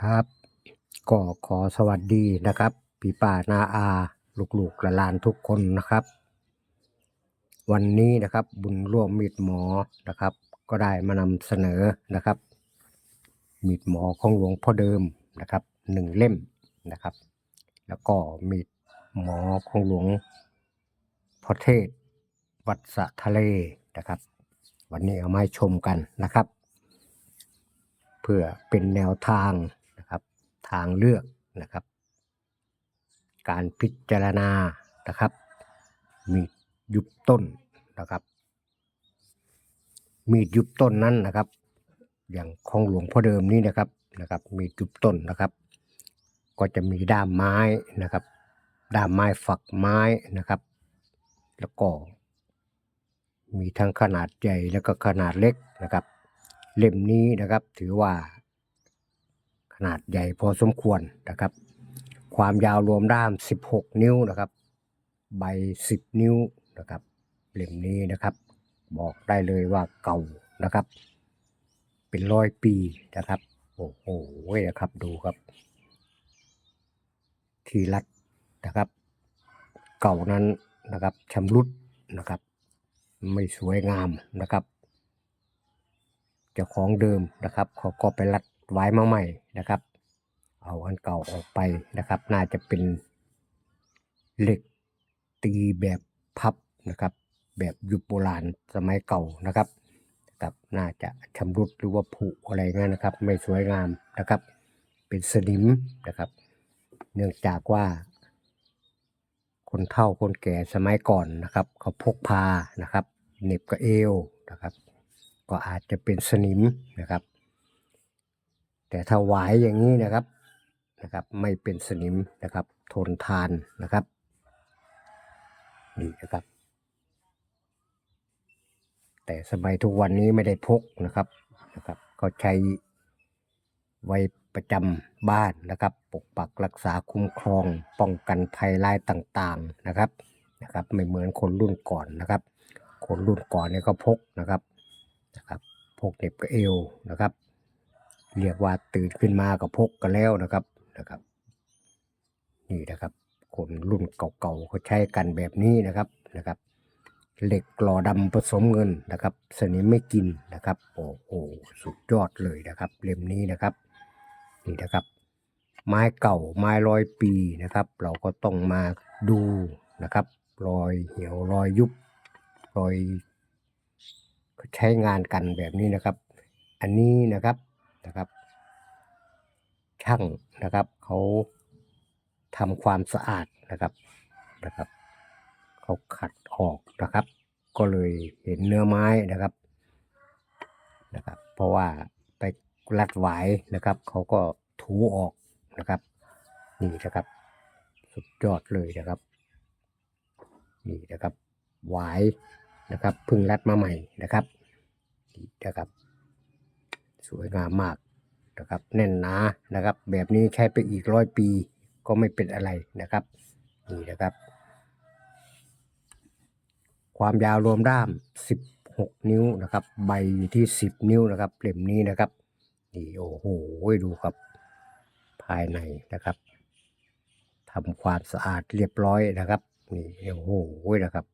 ครับ ก็ขอสวัสดีนะครับพี่ป้านาอาลูกๆและลานทุกคนนะครับ วันนี้นะครับบุญร่วมมีดหมอนะครับ ก็ได้มานำเสนอนะครับ มีดหมอของหลวงพ่อเดิมนะครับหนึ่งเล่มนะครับ แล้วก็มีดหมอของหลวงพ่อเทศ วัดสะทะเลนะครับ วันนี้เอามาให้ชมกันนะครับ เพื่อเป็นแนวทาง ทางเลือกนะครับ การพิจารณานะครับ มียุบต้นนะครับ มียุบต้นนั้นนะครับ อย่างของหลวงพ่อเดิมนี้นะครับนะครับ มียุบต้นนะครับ ก็จะมีด้ามไม้นะครับ ด้ามไม้ฝักไม้นะครับ แล้วก็ มีทั้งขนาดใหญ่แล้วก็ขนาดเล็กนะครับ เล่มนี้นะครับถือว่า ขนาดใหญ่พอสมควรนะครับ ความยาวรวมด้าม 16 นิ้วนะครับ ใบ 10 นิ้วนะครับเล่มนี้นะครับ บอกได้เลยว่าเก่านะครับ เป็นร้อยปีนะครับ โอ้โหนะครับดูครับที่รัดนะครับ เก่านั้นนะครับชำรุดนะครับ ไม่สวยงามนะครับเจ้าของเดิมนะครับเขาก็ไปรัด ไว้มาใหม่นะครับ เอาอันเก่าออกไปนะครับ น่าจะเป็นเหล็กตีแบบพับนะครับ แบบยุคโบราณสมัยเก่านะครับนะครับน่าจะชำรุดหรือว่าผุอะไรเงี้ยนะครับ ไม่สวยงามนะครับ เป็นสนิมนะครับ เนื่องจากว่า คนเฒ่าคนแก่สมัยก่อนนะครับ เขาพกพานะครับเหน็บกับเอวนะครับ ก็อาจจะเป็นสนิมนะครับ แต่ถ้าหวายอย่างนี้นะครับนะครับ ไม่เป็นสนิมนะครับ ทนทานนะครับนี่นะครับ แต่สมัยทุกวันนี้ไม่ได้พกนะครับนะครับเขาใช้ไว้ประจำบ้านนะครับ ปกปักรักษาคุ้มครอง ป้องกันภัยร้ายต่างๆนะครับนะครับ ไม่เหมือนคนรุ่นก่อนนะครับ คนรุ่นก่อนเนี่ยก็พกนะครับนะครับ พกเหน็บกับเอวนะครับ เรียกว่าตื่นขึ้นมาก็พกกันแล้วนะครับนะครับ นี่นะครับ คนรุ่นเก่าๆเขาใช้กันแบบนี้นะครับนะครับเหล็กกลอดำผสมเงินนะครับสนิมไม่กินนะครับ โอ้โหสุดยอดเลยนะครับ เล่มนี้นะครับ นี่นะครับ ไม้เก่าไม้ร้อยปีนะครับ เราก็ต้องมาดูนะครับรอยเหี่ยวรอยยุบรอยใช้งานกันแบบนี้นะครับ อันนี้นะครับ นะครับช่างนะครับเขาทำความสะอาดนะครับนะครับเขาขัดออกนะครับ ก็เลยเห็นเนื้อไม้นะครับนะครับ เพราะว่าไปรัดหวนะครับเขาก็ถูออกนะครับนี่นะครับสุดยอดเลยนะครับนี่นะครับหวายนะครับเพึ่งรัดมาใหม่นะครับนี่นะครับ สวยงามมากนะครับ แน่นหนานะครับ แบบนี้ใช้ไปอีกร้อยปีก็ไม่เป็นอะไรนะครับนี่นะครับ ความยาวรวมด้าม 16 นิ้วนะครับ ใบอยู่ที่ 10 นิ้วนะครับเล่มนี้นะครับนี่โอ้โหดูครับภายในนะครับทำความสะอาดเรียบร้อยนะครับนี่โอ้โหนะครับ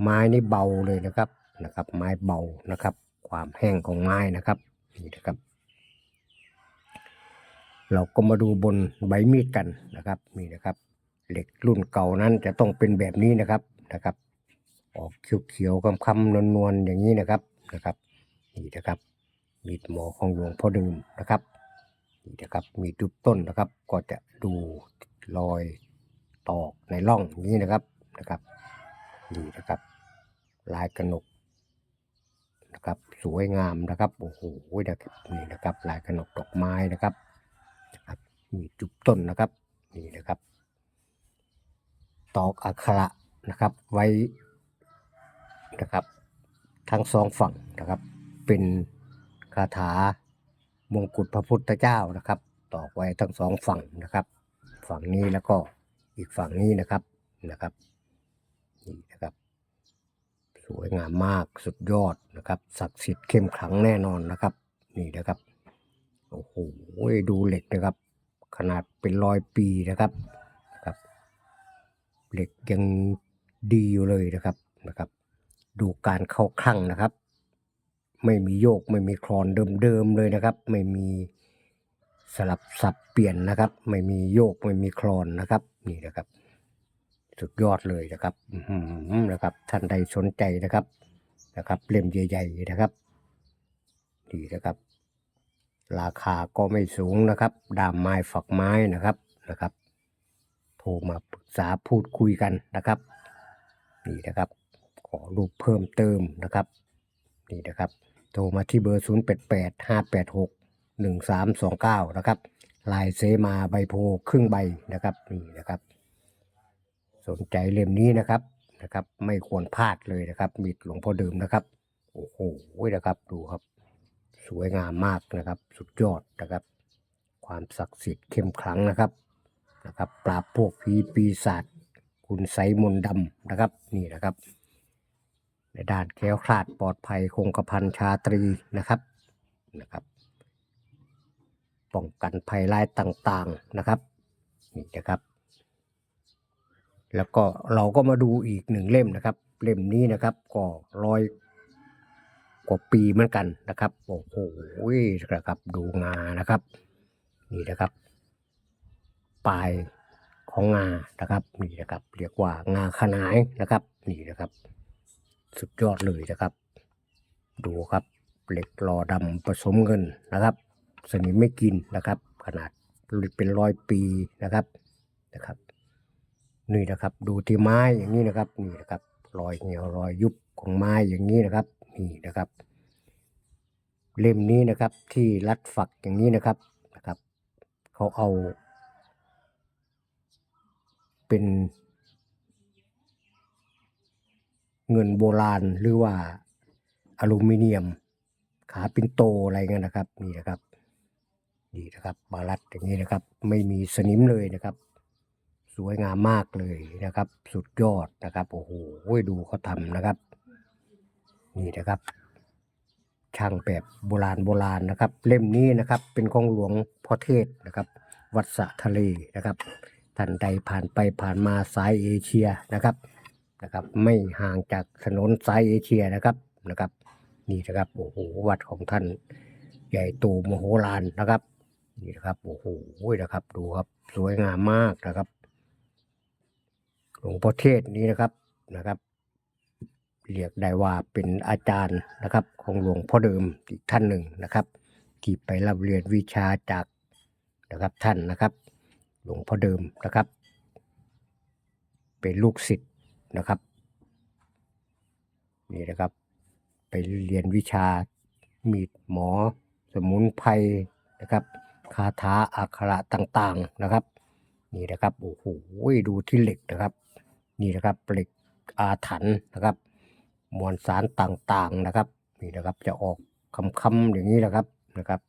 ไม้นี่เบาเลยนะครับนะครับ ไม้เบานะครับ ความแห้งของไม้นะครับนี่นะครับ เราก็มาดูบนใบมีดกันนะครับนี่นะครับ เหล็กรุ่นเก่านั้นจะต้องเป็นแบบนี้นะครับนะครับ ออกเขียวๆคำๆนวลๆอย่างนี้นะครับนะครับนี่นะครับมีดหมอของหลวงพ่อเดิมนะครับนี่นะครับมีดุบต้นนะครับ ก็จะดูรอยตอกในร่องอย่างนี้นะครับนะครับนี่นะครับ ลายกระหนก นะครับ สวยงามนะครับโอ้โหนะครับนี่นะครับลายกระหนกดอกไม้นะครับนะครับมีจุบต้นนะครับนี่นะครับ ตอกอักขระนะครับไว้นะครับทั้งสองฝั่งนะครับ เป็นคาถามงกุฎพระพุทธเจ้านะครับ ตอกไว้ทั้งสองฝั่งนะครับ ฝั่งนี้แล้วก็อีกฝั่งนี้นะครับนะครับนี่นะครับ สวยงามมากสุดยอดนะครับ ศักดิ์สิทธิ์เข้มขลังแน่นอนนะครับ นี่นะครับโอ้โหดูเหล็กนะครับ ขนาดเป็นร้อยปีนะครับนะครับ เหล็กยังดีอยู่เลยนะครับนะครับ ดูการเข้าคลั่งนะครับ ไม่มีโยกไม่มีคลอนเดิมๆเลยนะครับ ไม่มีสลับสับเปลี่ยนนะครับ ไม่มีโยกไม่มีคลอนนะครับ นี่นะครับ สุดยอดเลยนะครับนะครับ ท่านใดสนใจนะครับ นะครับ เล่มใหญ่ๆนะครับดีนะครับ ราคาก็ไม่สูงนะครับ ดามไม้ฝักไม้นะครับนะครับ โทรมาปรึกษาพูดคุยกันนะครับนี่นะครับ ขอรูปเพิ่มเติมนะครับนี่นะครับ โทรมาที่เบอร์ 0 8 8 5 8 6 1 3 2 9 นะครับลายเซมาใบโพครึ่งใบนะครับนี่นะครับ สนใจเล่มนี้นะครับนะครับ ไม่ควรพลาดเลยนะครับมีดหลวงพ่อเดิมนะครับโอ้โหนะครับดูครับ สวยงามมากนะครับ สุดยอดนะครับ ความศักดิ์สิทธิ์เข้มขลังนะครับนะครับ ปราบพวกผีปีศาจคุณไสมนดำนะครับนี่นะครับ ในด้านแค้วคลาดปลอดภัยคงกระพันชาตรีนะครับนะครับ ป้องกันภัยร้ายต่างๆนะครับนี่นะครับ แล้วก็เราก็มาดูอีกหนึ่งเล่มนะครับ เล่มนี้นะครับ ก็ร้อยกว่าปีเหมือนกันนะครับโอ้โหนะครับดูงานะครับ นี่นะครับ ปลายของงานะครับ นี่นะครับ เรียกว่างาขนายนะครับ นี่นะครับ สุดยอดเลยนะครับ ดูครับเหล็กหล่อดำผสมเงินนะครับ สนิมไม่กินนะครับ ขนาดเป็นร้อยปีนะครับนะครับ นี่นะครับ ดูที่ไม้อย่างนี้นะครับนี่นะครับ รอยเหี่ยวรอยยุบของไม้อย่างนี้นะครับนี่นะครับ เล่มนี้นะครับที่รัดฝักอย่างนี้นะครับนะครับเขาเอา เป็น เงินโบราณหรือว่าอลูมิเนียม ขาปินโตอะไรเงี้ยนะครับนี่นะครับนี่นะครับบาลัดอย่างนี้นะครับ ไม่มีสนิมเลยนะครับ สวยงามมากเลยนะครับ สุดยอดนะครับโอ้โหดูเขาทำนะครับ นี่นะครับ ช่างแบบโบราณโบราณนะครับ เล่มนี้นะครับ เป็นของหลวงพ่อเทศนะครับ วัดสะทะเลนะครับท่านใดผ่านไปผ่านมาสายเอเชียนะครับนะครับ ไม่ห่างจากถนนสายเอเชียนะครับนะครับ นี่นะครับโอ้โหวัดของท่านใหญ่โตมโหฬารนะครับนี่นะครับโอ้โหนะครับดูครับสวยงามมากนะครับ หลวงพ่อเทศนี้นะครับนะครับ เรียกได้ว่าเป็นอาจารย์นะครับ ของหลวงพ่อเดิมอีกท่านหนึ่งนะครับที่ไปรับเรียนวิชาจากนะครับท่านนะครับ หลวงพ่อเดิมนะครับ เป็นลูกศิษย์นะครับนี่นะครับ ไปเรียนวิชามีดหมอ สมุนไพรนะครับคาถาอักขระต่างๆนะครับ นี่นะครับโอ้โหดูที่เหล็กนะครับ นี่นะครับเหล็กอาถรรพ์นะครับ มวลสารต่างๆนะครับ นี่นะครับจะออกคำๆอย่างนี้นะครับนะครับ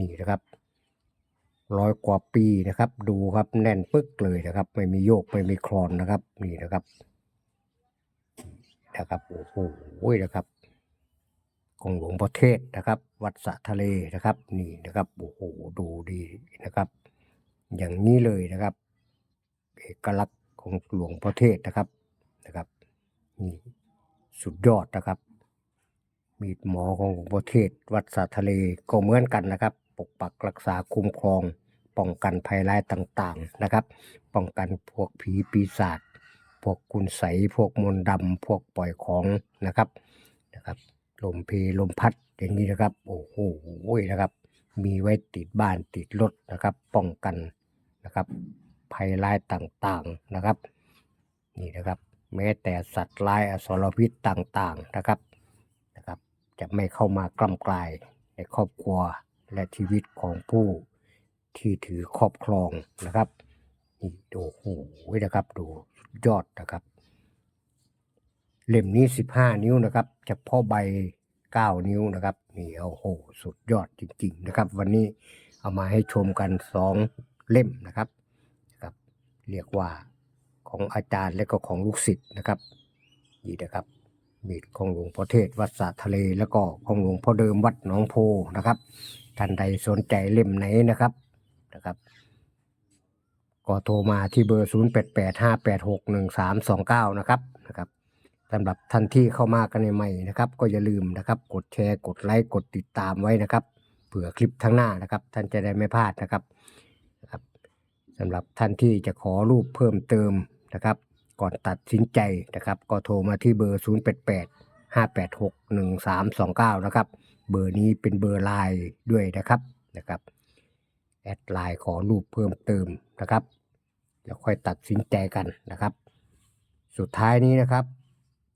นี่นะครับร้อยกว่าปีนะครับ ดูครับแน่นปึ๊กเลยนะครับ ไม่มีโยกไม่มีคลอนนะครับ นี่นะครับนะครับโอ้โหนะครับ ของหลวงพ่อเทศนะครับ วัดสะทะเลนะครับ นี่นะครับโอ้โหดูดีนะครับ อย่างนี้เลยนะครับ เอกลักษณ์ ของหลวงพ่อเทศนะครับนะครับนี่สุดยอดนะครับ มีดหมอของหลวงพ่อเทศ วัดสะทะเลก็เหมือนกันนะครับ ปกปักรักษาคุ้มครอง ป้องกันภัยร้ายต่างๆนะครับ ป้องกันพวกผีปีศาจพวกคุณใสยพวกมนต์ดำพวกปล่อยของนะครับนะครับลมเพลมพัดอย่างนี้นะครับ โอ้โหนะครับ มีไว้ติดบ้านติดรถนะครับ ป้องกันนะครับ ภัยร้ายต่างๆนะครับ นี่นะครับ แม้แต่สัตว์ร้ายอสรพิษต่างๆนะครับนะครับ จะไม่เข้ามากล้ำกลายในครอบครัวและชีวิตของผู้ที่ถือครอบครองนะครับนี่ดูโอ้โหนะครับดูสุดยอดนะครับ เล่มนี้ 15 นิ้วนะครับเฉพาะใบ 9 นิ้วนะครับนี่โอ้โหสุดยอดจริง ๆ นะครับ วันนี้เอามาให้ชมกัน 2 เล่มนะครับ เรียกว่าของอาจารย์และก็ของลูกศิษย์นะครับนี่นะครับมีดของหลวงพ่อเทศวัดสะทะเล แล้วก็ของหลวงพ่อเดิมวัดหนองโพนะครับท่านใดสนใจเล่มไหนนะครับนะครับ ก็โทรมาที่เบอร์ 0885861329 นะครับนะครับสำหรับท่านที่เข้ามากันใหม่นะครับ ก็อย่าลืมนะครับ กดแชร์กดไลค์กดติดตามไว้นะครับเผื่อคลิปทั้งหน้านะครับ ท่านจะได้ไม่พลาดนะครับนะครับ สำหรับท่านที่จะขอรูปเพิ่มเติมนะครับ ก่อนตัดสินใจนะครับ ก็โทรมาที่เบอร์ 0885861329 นะครับ เบอร์นี้เป็นเบอร์ไลน์ด้วยนะครับนะครับแอดไลน์ขอรูปเพิ่มเติมนะครับแล้วค่อยตัดสินใจกันนะครับ สุดท้ายนี้นะครับ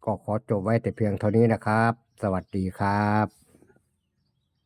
ก็ขอจบไว้แต่เพียงเท่านี้นะครับ สวัสดีครับ